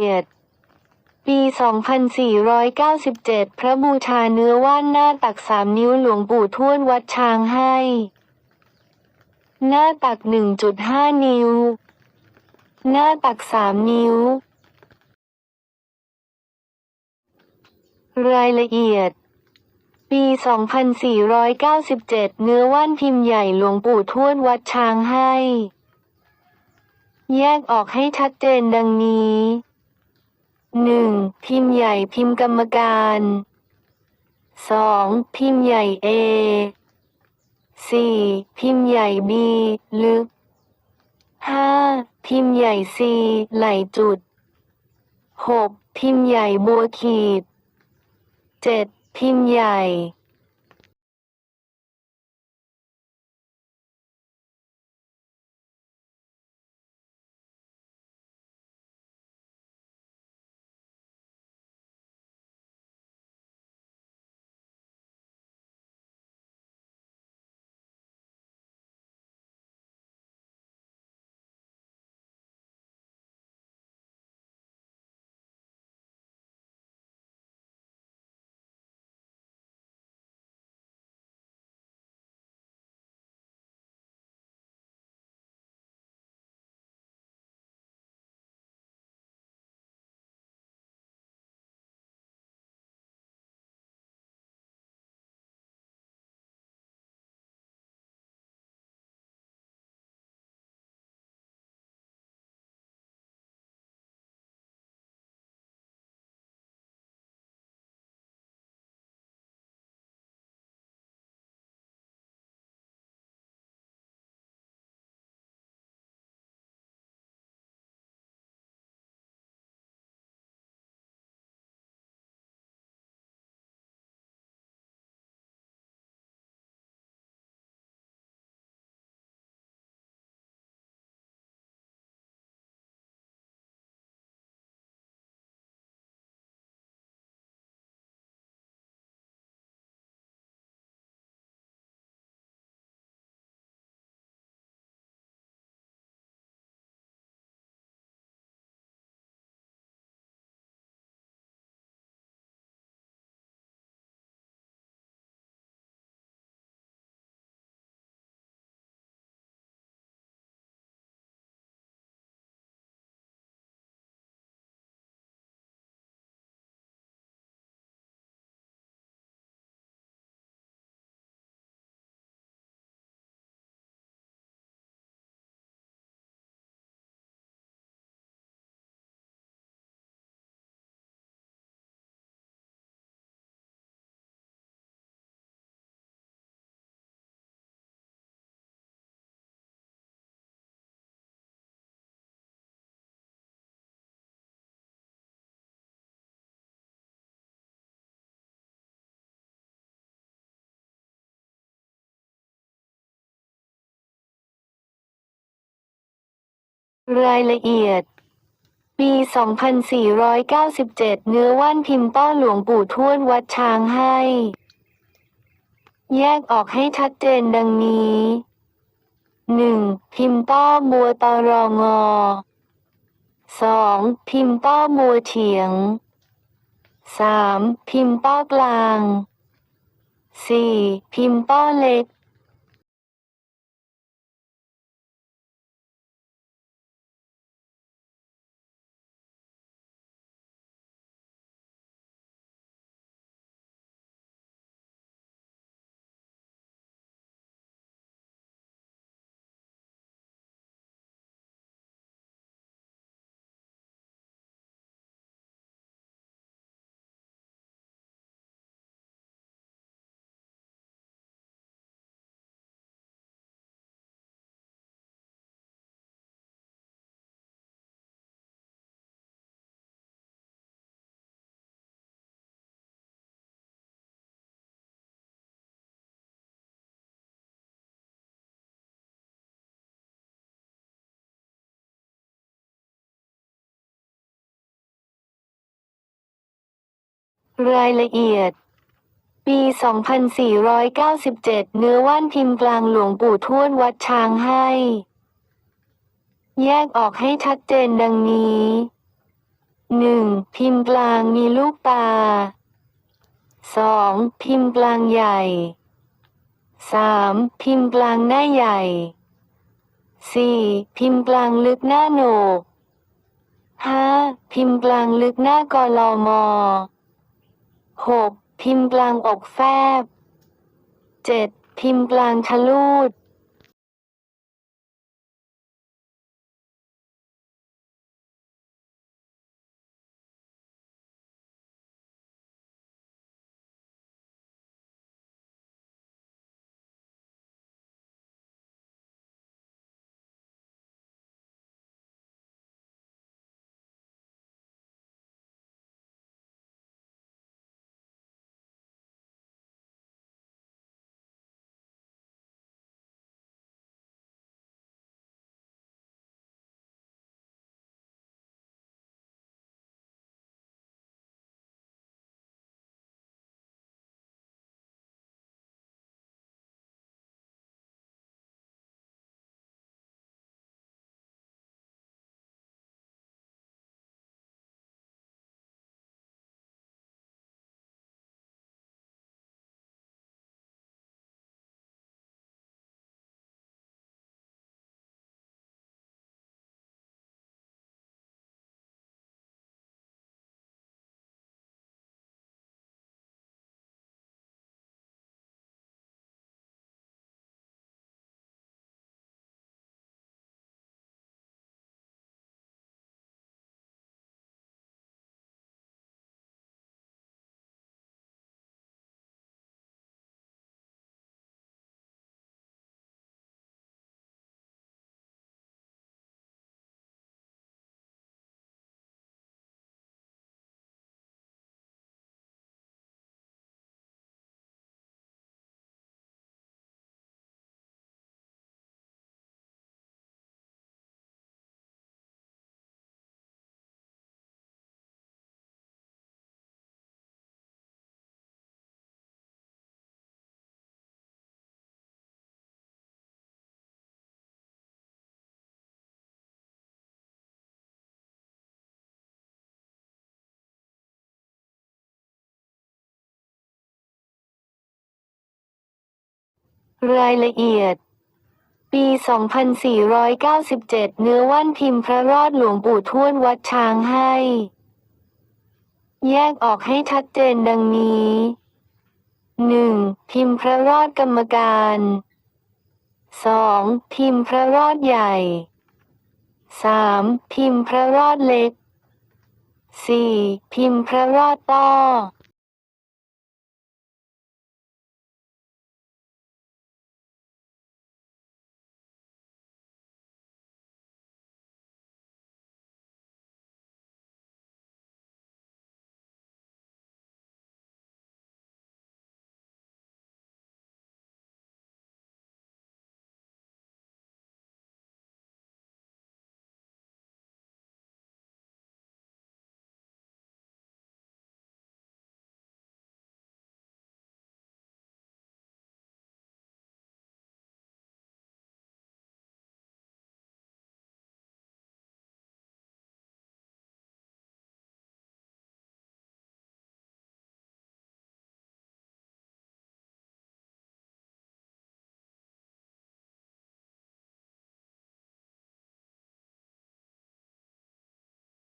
เอียดปี 2497 พระบูชาเนื้อว่านหน้าตักสามนิ้วหลวงปู่ทวดวัดช้างให้ หน้าตัก 1.5 นิ้ว หน้าตัก 3 นิ้ว รายละเอียด ปี 2497 เนื้อว่านพิมพ์ใหญ่หลวงปู่ทวดวัดช้างให้ แยกออกให้ชัดเจนดังนี้ 1. พิมพ์ใหญ่พิมพ์กรรมการ 2. พิมพ์ใหญ่ A 4. พิมพ์ใหญ่ B ลึก 5. พิมพ์ใหญ่ C ไหลจุด 6. พิมพ์ใหญ่บัวขีด 7. พิมพ์ใหญ่ รายละเอียด ปี 2497 เนื้อว่านพิมพ์ต้อหลวงปู่ทวดวัดช้างให้ แยกออกให้ชัดเจนดังนี้ 1. พิมพ์ต้อมัวตอรองอ 2. พิมพ์ต้อมัวเฉียง 3. พิมพ์ต้อกลาง 4. พิมพ์ต้อเล็ก รายละเอียด ปี 2497 เนื้อว่านพิมพ์กลางหลวงปู่ทวดวัดช้างให้ แยกออกให้ชัดเจนดังนี้หนึ่งพิมพ์กลางมีลูกตาสองพิมพ์กลางใหญ่สามพิมพ์กลางหน้าใหญ่สี่พิมพ์กลางลึกหน้าโหนกห้าพิมพ์กลางลึกหน้ากอลอมอ หกพิมพ์กลางอกแฟบเจ็ดพิมพ์กลางทะลูด รายละเอียด ปี 2497 เนื้อว่านพิมพ์พระรอดหลวงปู่ทวดวัดช้างให้ แยกออกให้ชัดเจนดังนี้ 1. พิมพ์พระรอดกรรมการ 2. พิมพ์พระรอดใหญ่ 3. พิมพ์พระรอดเล็ก 4. พิมพ์พระรอดต้อ